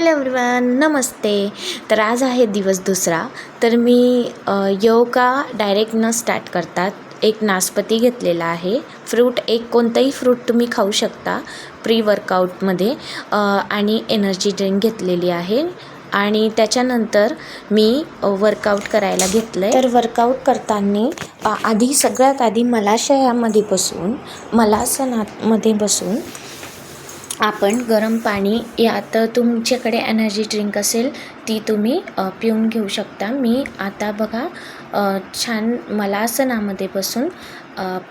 Hello everyone नमस्ते. तर आज आहे दिवस दुसरा. तर मी योगा डायरेक्ट न स्टार्ट करतात. एक नासपती घेतलेला आहे. फ्रूट एक कोणतंही फ्रूट तुम्ही खाऊ शकता प्री वर्कआउटमध्ये आणि एनर्जी ड्रिंक घेतलेली आहे. आणि त्याच्यानंतर मी वर्कआउट करायला घेतलं आहे तर वर्कआउट करताना आधी सगळ्यात आधी मलाशयामध्ये बसून मलासनामध्ये बसून आपण गरम पाणी यात तुमच्याकडे एनर्जी ड्रिंक असेल ती तुम्ही पिऊन घेऊ शकता. मी आता बघा छान मला आसनामध्ये बसून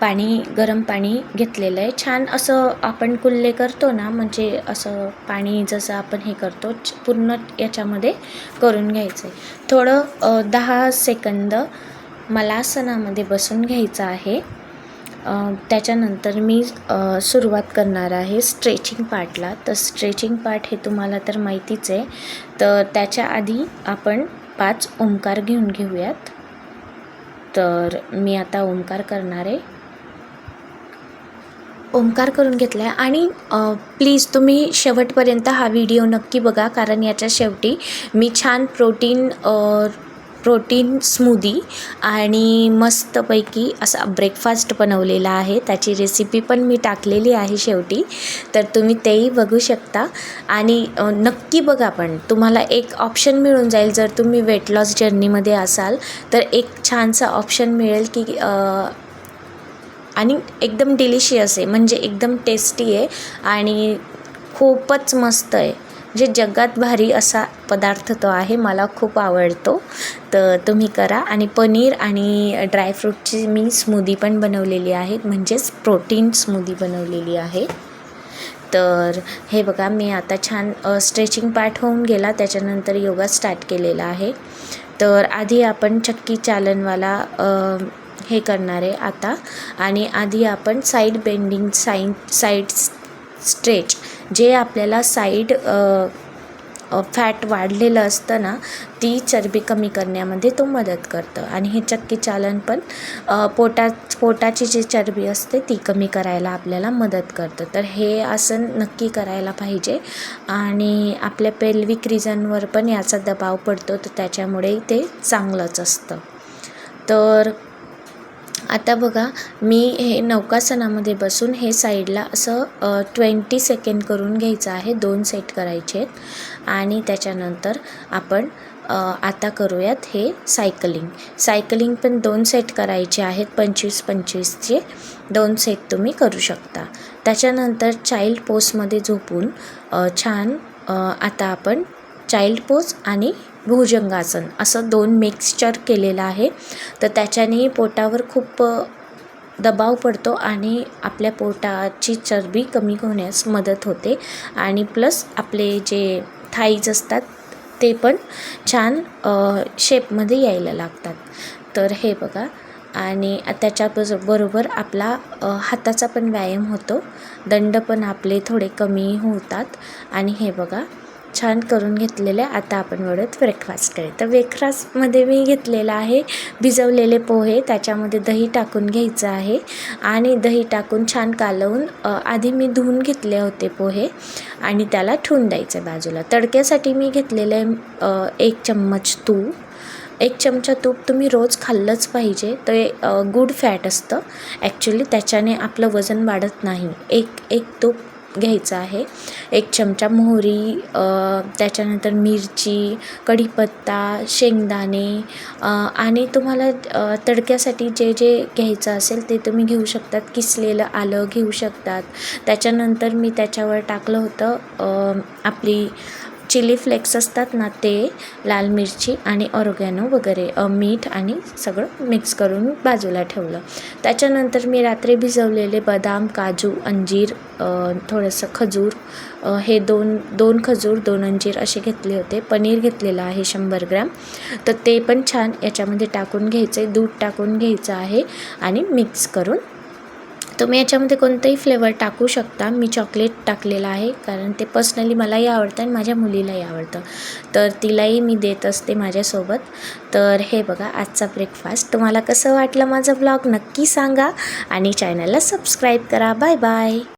पाणी गरम पाणी घेतलेलं आहे. छान असं आपण कुल्ले करतो ना म्हणजे असं पाणी जसं आपण हे करतो पूर्ण याच्यामध्ये करून घ्यायचं आहे. थोडं दहा सेकंद मला आसनामध्ये बसून घ्यायचं आहे. त्याच्यानंतर मी सुरुवात करणार आहे स्ट्रेचिंग पार्टला तर स्ट्रेचिंग पार्ट हे तुम्हाला तर माहितीच आहे. तर त्याच्या आधी आपण पाच ओंकार घेऊन घेऊयात. तर मी आता ओंकार करणार आहे. ओंकार करून घेतला आहे आणि प्लीज तुम्ही शेवटपर्यंत हा व्हिडिओ नक्की बघा कारण याच्या शेवटी मी छान प्रोटीन प्रोटीन स्मूदी आणि मस्तपैकी असा ब्रेकफास्ट बनवलेला आहे. त्याची रेसिपी पण मी टाकलेली आहे शेवटी. तर तुम्ही तेही बघू शकता. आणि नक्की बघा पण तुम्हाला एक ऑप्शन मिळून जाईल. जर तुम्ही वेट लॉस जर्नीमध्ये असाल तर एक छानसा ऑप्शन मिळेल की आणि एकदम डिलिशियस आहे. म्हणजे एकदम टेस्टी आहे. आणि खूपच मस्त आहे. म्हणजे जगात भारी असा पदार्थ तो आहे मला खूप आवडतो. तर तुम्ही करा. आणि पनीर आणि ड्रायफ्रूटची मी स्मूदी पण बनवलेली आहे म्हणजेच प्रोटीन स्मूदी बनवलेली आहे. तर हे बघा मी आता छान स्ट्रेचिंग पार्ट होऊन गेला त्याच्यानंतर योगा स्टार्ट केलेला आहे. तर आधी आपण चक्की चालनवाला हे करणार आहे आता. आणि आधी आपण side bending side side stretch जे आपल्याला साईड फॅट वाढलेलं असतं ना ती चरबी कमी करण्यामध्ये तो मदत करतं. आणि हे चक्की चालन पण पोटा पोटाची जी चरबी असते ती कमी करायला आपल्याला मदत करतं. तर हे आसन नक्की करायला पाहिजे. आणि आपल्या पेल्विक रिजनवर पण याचा दबाव पडतो तर त्याच्यामुळे ते चांगलंच असतं. तर आता बघा मी हे नौकासनामध्ये बसून हे साईडला असं ट्वेंटी सेकंड करून घ्यायचं आहे. दोन सेट करायचे आहेत. आणि त्याच्यानंतर आपण आता करूयात हे सायकलिंग सायकलिंग पण दोन सेट करायचे आहेत पंचवीस पंचवीसचे दोन सेट तुम्ही करू शकता. त्याच्यानंतर चाइल्ड पोस्टमध्ये झोपून छान आता आपण चाइल्ड पोज आणि भुजंगासन असं दोन मिक्सचर केलेलं आहे. तर त्याच्याने पोटावर खूप दबाव पडतो आणि आपल्या पोटाची चरबी कमी होण्यास मदत होते. आणि प्लस आपले जे थाईज असतात ते पण छान शेपमध्ये यायला लागतात. तर हे बघा. आणि त्याच्या बरोबर आपला हाताचा पण व्यायाम होतो. दंड पण आपले थोडे कमी होतात. आणि हे बघा. छान करून घेतलेलं आहे. आता आपण वळत ब्रेकफास्टकडे तर ब्रेकफास्टमध्ये मी घेतलेला आहे भिजवलेले पोहे त्याच्यामध्ये दही टाकून घ्यायचं आहे आणि दही टाकून छान कालवून आधी मी धुवून घेतले होते पोहे आणि त्याला ठेवून द्यायचं बाजूला. तडक्यासाठी मी घेतलेलं आहे एक चम्मच तूप. एक चमचा तूप तुम्ही रोज खाल्लंच पाहिजे. ते गुड फॅट असतं. ॲक्च्युली त्याच्याने आपलं वजन वाढत नाही. एक एक तूप घ्यायचं आहे. एक चमचा मोहरी त्याच्यानंतर मिरची कढीपत्ता शेंगदाणे आणि तुम्हाला तडक्यासाठी जे जे घ्यायचं असेल ते तुम्ही घेऊ शकतात. किसलेलं आलं घेऊ शकतात. त्याच्यानंतर मी त्याच्यावर टाकलं होतं आपली चिली फ्लेक्स असतात ना ते लाल मिरची आणि ऑरगॅनो वगैरे मीठ आणि सगळं मिक्स करून बाजूला ठेवलं. त्याच्यानंतर मी रात्री भिजवलेले बदाम काजू अंजीर थोडंसं खजूर हे दोन दोन खजूर दोन अंजीर असे घेतले होते. पनीर घेतलेलं आहे शंभर ग्रॅम. तर ते पण छान याच्यामध्ये टाकून घ्यायचं आहे दूध टाकून घ्यायचं आहे आणि मिक्स करून तुम्ही याच्यामध्ये कोणतंही फ्लेवर टाकू शकता. मी चॉकलेट टाकलेलं आहे कारण ते पर्सनली मलाही आवडतं आणि माझ्या मुलीलाही आवडतं. तर तिलाही मी देत असते माझ्यासोबत. तर हे बघा आजचा ब्रेकफास्ट तुम्हाला कसं वाटलं माझा ब्लॉग नक्की सांगा आणि चॅनलला सबस्क्राईब करा. Bye bye